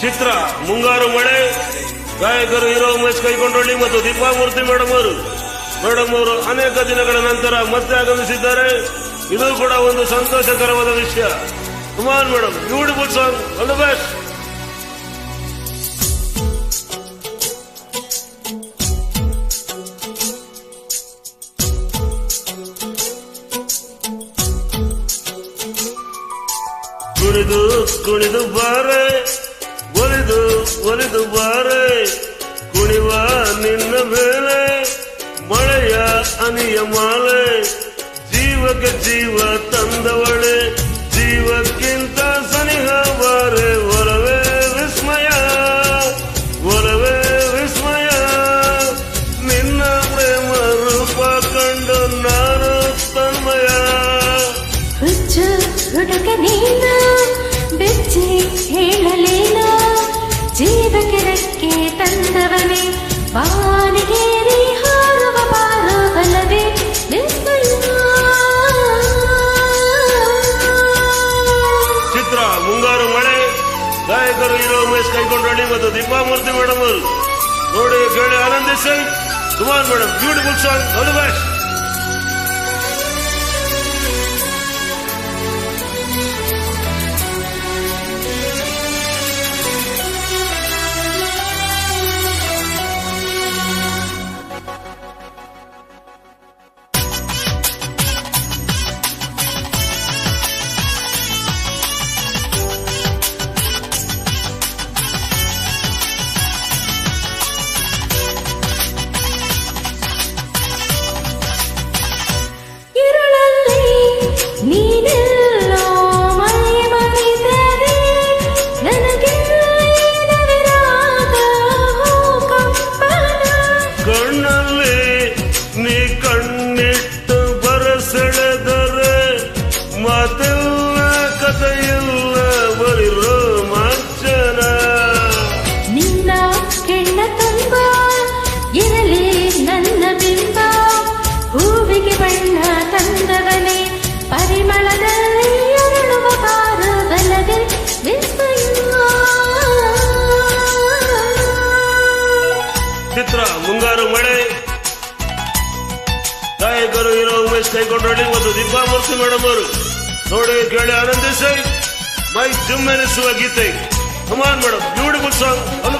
ಚಿತ್ರ ಮುಂಗಾರು ಮಳೆ, ಗಾಯಕರು ಹೀರೋ ಉಮೇಶ್ ಕೈಕೊಂಡೊಳ್ಳಿ ಮತ್ತು ದೀಪಾಮೂರ್ತಿ ಮೇಡಮ್ ಅವರು. ಮೇಡಮ್ ಅವರು ಅನೇಕ ದಿನಗಳ ನಂತರ ಮತ್ತೆ ಆಗಮಿಸಿದ್ದಾರೆ. ಇದು ಕೂಡ ಒಂದು ಸಂತೋಷಕರವಾದ ವಿಷಯ. Kumar madam beautiful song all the best ಕುಣಿದು ಕುಣಿದು ಬಾರೆ. ಒಲಿದು ಒಲಿದು ಬಾರೆ, ಕುಣಿವ ನಿನ್ನ ಮೇಲೆ, ಮಳೆಯ ಅನಿಯ ಮಾಲೆ, ಜೀವಕ್ಕೆ ಜೀವ ತಂದವಳೆ, ಜೀವಕ್ಕಿಂತ ಸನಿಹ ಬಾರೆ ಒಲವೇ ವಿಸ್ಮಯ ಒಲವೇ ವಿಸ್ಮಯ. ನಿನ್ನ ಪ್ರೇಮ ರೂಪ ಕಂಡು ನಾನು ತನ್ಮಯ. ಹುಚ್ಚು ಹುಡುಗ ನೀನು, ಬೆಚ್ಚಿ ಚಿತ್ರ, ಮುಂಗಾರು ಮಳೆ. ಗಾಯಕರು ಹೀರೋ ಉಮೇಶ್ ಕೈಕೊಂಡಳ್ಳಿ ಮತ್ತು ದೀಪಾಮೂರ್ತಿ ಮೇಡಮ್ ಅವರು ನೋಡಿ, ಕೇಳಿ ಆನಂದಿಸಿ ಕುಮಾರ್ ಮೇಡಮ್ ಬ್ಯೂಟಿಫುಲ್ ಸಾಂಗ್ ಅದು ಬೆಸ್ಟ್ ಚಿತ್ರ ಮುಂಗಾರು ಮಳೆ. ಗಾಯಕರು ಇರೋ ಉಮೇಶ್ ಕೈಕೊಂಡಳ್ಳಿ ಮತ್ತು ದೀಪಾಮೂರ್ತಿ ಮೇಡಮ್ ಅವರು. ನೋಡಿ ಕೇಳಿ ಆನಂದಿಸಿ ಮೈ ಜುಮ್ಮೆನಿಸುವ ಗೀತೆ. Kumar madam beautiful song all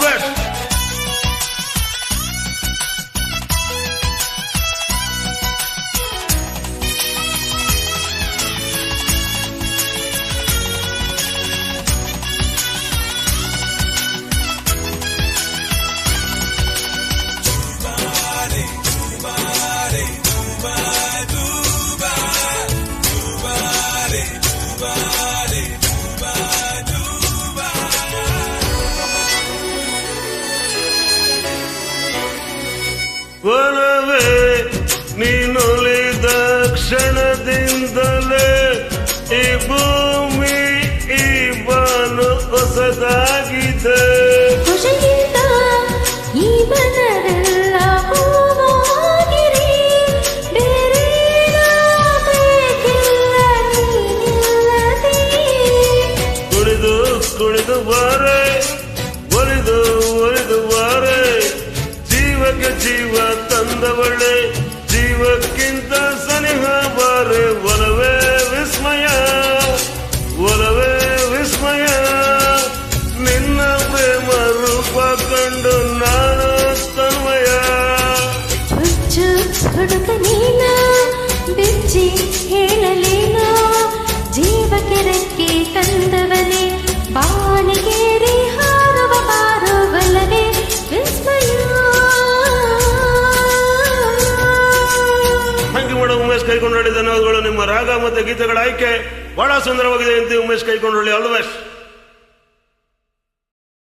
ನೀನೊಲಿದ ಕ್ಷಣದಿಂದಲೇ ಈ ಭೂಮಿ ಈ ಬಾನು ಹೊಸದಾಗಿದೆ ಹುಡುಗ ನೀನು? ಬೆಚ್ಚಿ ಹೇಳಲೇನು? ಜೀವಕ್ಕೆ ರೆಕ್ಕೆ ತಂದವನೇ, ಬಾನಿಗೇರಿ ಹಾರುವ ಬಾರುವಲ್ಲವೇ ವಿಸ್ಮಯ ಮಾಡೋ, ಉಮೇಶ್ ಕೈಕೊಂಡಳ್ಳಿ ಧನ್ಯವಾದಗಳು ನಿಮ್ಮ ರಾಗ ಮತ್ತು ಗೀತೆಗಳ ಆಯ್ಕೆ ಬಹಳ ಸುಂದರವಾಗಿದೆ ಅಂತ Umesh Kaikondalli all the best.